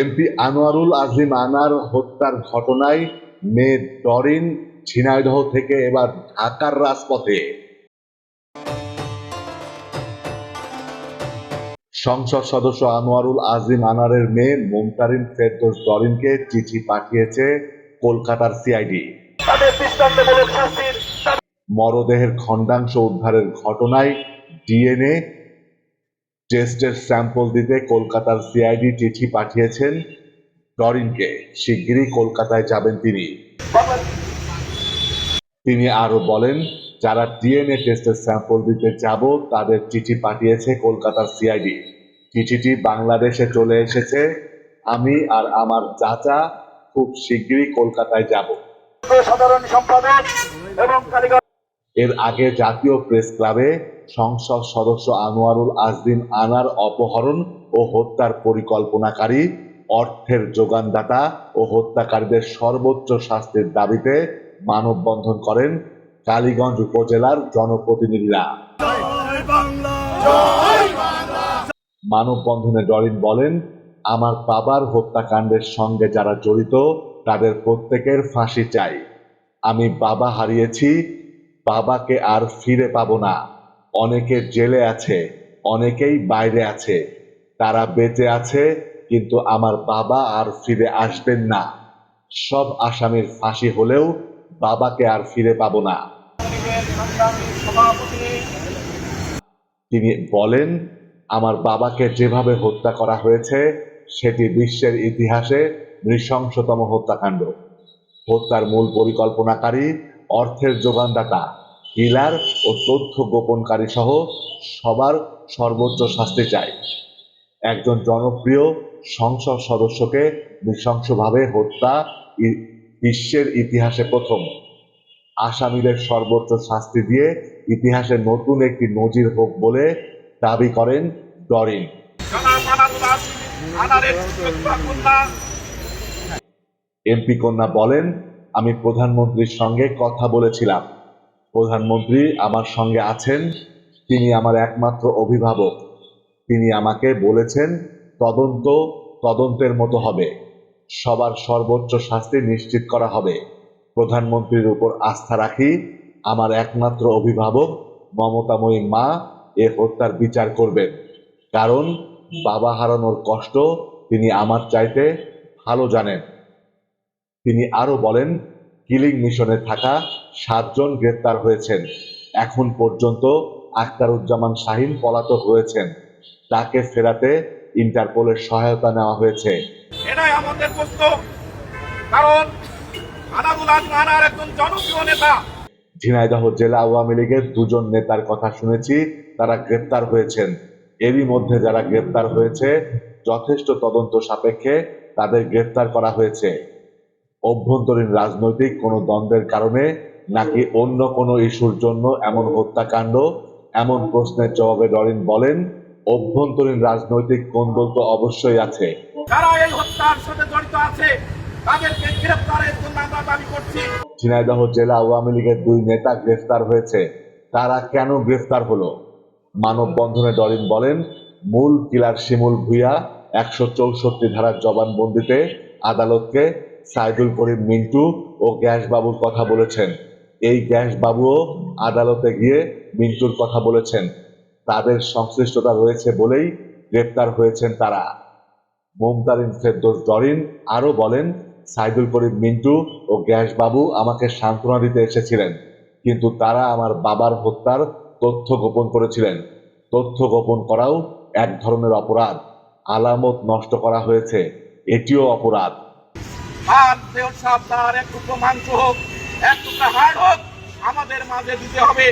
MP Anwarul Azim আনার হত্যার ঘটনায় মেয়ে ডরিন ঝিনাইদহ থেকে এবার ঢাকার রাজপথে। সংসদ সদস্য আনোয়ারুল আজিম আনারের মেয়ে মুমতারিন ফেরদৌস ডরিনকে চিঠি পাঠিয়েছে কলকাতার সিআইডি। মরদেহের খণ্ডাংশ উদ্ধারের ঘটনায় ডিএনএ টেস্টের স্যাম্পল দিতে কলকাতার সিআইডি চিঠি পাঠিয়েছেন ডরিনকে। শিগগিরই কলকাতায় যাবেন তিনি। তিনি আরও বলেন, যারা ডিএনএ টেস্টের স্যাম্পল দিতে যাব, তাদের চিঠি পাঠিয়েছে কলকাতার সিআইডি চিঠিটি বাংলাদেশে চলে এসেছে। আমি আর আমার চাচা খুব শিগগিরই কলকাতায় যাব। সাধারণ সম্পাদক এবং এর আগে জাতীয় প্রেস ক্লাবে সংসদ সদস্য আনোয়ারুল আজদিন আনার অপহরণ ও হত্যার পরিকল্পনাকারী, অর্থের যোগানদাতা ও হত্যাকারীদের সর্বোচ্চ শাস্তির দাবিতে মানববন্ধন করেন কালীগঞ্জ উপজেলার জনপ্রতিনিধিরা। মানববন্ধনে ডরিন বলেন, আমার বাবার হত্যাকাণ্ডের সঙ্গে যারা জড়িত, তাদের প্রত্যেকের ফাঁসি চাই। আমি বাবা হারিয়েছি বাবাকে আর ফিরে পাবো না। অনেকে জেলে আছে, অনেকেই বাইরে আছে। তারা বেঁচে আছে, কিন্তু আমার বাবা আর ফিরে আসবেন না। সব আসামির ফাঁসি হলেও বাবাকে আর ফিরে পাবো না। তিনি বলেন, আমার বাবাকে যেভাবে হত্যা করা হয়েছে, সেটি বিশ্বের ইতিহাসে নৃশংসতম হত্যাকাণ্ড। হত্যার মূল পরিকল্পনাকারী অর্থের যোগানদাতা, হিলার ও তথ্য গোপনকারী সহ সবার সর্বোচ্চ শাস্তি চাই। একজন জনপ্রিয় সংসদ সদস্যকে নৃশংসভাবে হত্যা বিশ্বের ইতিহাসে প্রথম। আসামিদের সর্বোচ্চ শাস্তি দিয়ে ইতিহাসে নতুন একটি নজির হোক বলে দাবি করেন ডরিন। এমপি কন্যা বলেন আমি প্রধানমন্ত্রীর সঙ্গে কথা বলেছিলাম। প্রধানমন্ত্রী আমার সঙ্গে আছেন, তিনি আমার একমাত্র অভিভাবক। তিনি আমাকে বলেছেন, তদন্ত তদন্তের মতো হবে। সবার সর্বোচ্চ শাস্তি নিশ্চিত করা হবে। প্রধানমন্ত্রীর উপর আস্থা রাখি, আমার একমাত্র অভিভাবক মমতাময়ী মা এ হত্যার বিচার করবেন। কারণ বাবা হারানোর কষ্ট তিনি আমার চাইতে ভালো জানেন। তিনি আরও বলেন কিলিং মিশনে থাকা সাতজন গ্রেপ্তার হয়েছেন। এখন পর্যন্ত আখতারুজ্জামান শাহিন পলাতক রয়েছেন। তাকে ফেরাতে ইন্টারপোলের সহায়তা নেওয়া হয়েছে। এটাই আমাদের প্রশ্ন। কারণ আনারুল আজিম একজন জনপ্রিয় নেতা। ঝিনাইদহ জেলা আওয়ামী লীগের দুজন নেতার কথা শুনেছি তারা গ্রেপ্তার হয়েছেন। এরই মধ্যে যারা গ্রেপ্তার হয়েছে যথেষ্ট তদন্ত সাপেক্ষে তাদের গ্রেপ্তার করা হয়েছে। অভ্যন্তরীণ রাজনৈতিক কোনো দ্বন্দ্বের কারণে নাকি অন্য কোনো ইস্যুর জন্য এমন হত্যাকাণ্ড এমন প্রশ্নের জবাবে ডরিন বলেন অভ্যন্তরীণ রাজনৈতিক কোন্দল তো অবশ্যই আছে। যারা এই হত্যার সাথে জড়িত আছে তাদেরকে গ্রেফতারের জন্য আমরা দাবি করছি। ঝিনাইদহ জেলা আওয়ামী লীগের দুই নেতা গ্রেফতার হয়েছে। তারা কেন গ্রেফতার হলো? মানববন্ধনে ডরিন বলেন মূল কিলার শিমুল ভুইয়া একশো চৌষট্টি ধারার জবানবন্দিতে আদালতকে সাইদুল করিম মিন্টু ও গ্যাস বাবুর কথা বলেছেন। এই গ্যাস বাবুও আদালতে গিয়ে মিন্টুর কথা বলেছেন। তাদের সংশ্লিষ্টতা রয়েছে বলেই গ্রেপ্তার হয়েছেন তারা। মুমতারিন ফেরদৌস ডরিন আরও বলেন, সাইদুল করিম মিন্টু ও গ্যাস বাবু আমাকে সান্ত্বনা দিতে এসেছিলেন, কিন্তু তারা আমার বাবার হত্যার তথ্য গোপন করেছিলেন। তথ্য গোপন করাও এক ধরনের অপরাধ। আলামত নষ্ট করা হয়েছে। এটিও অপরাধ। আর দেহ সাবধান এক টুকরো মাংস হোক, এক টুকরো হাড় হোক, আমাদের মাঝে দিতে হবে।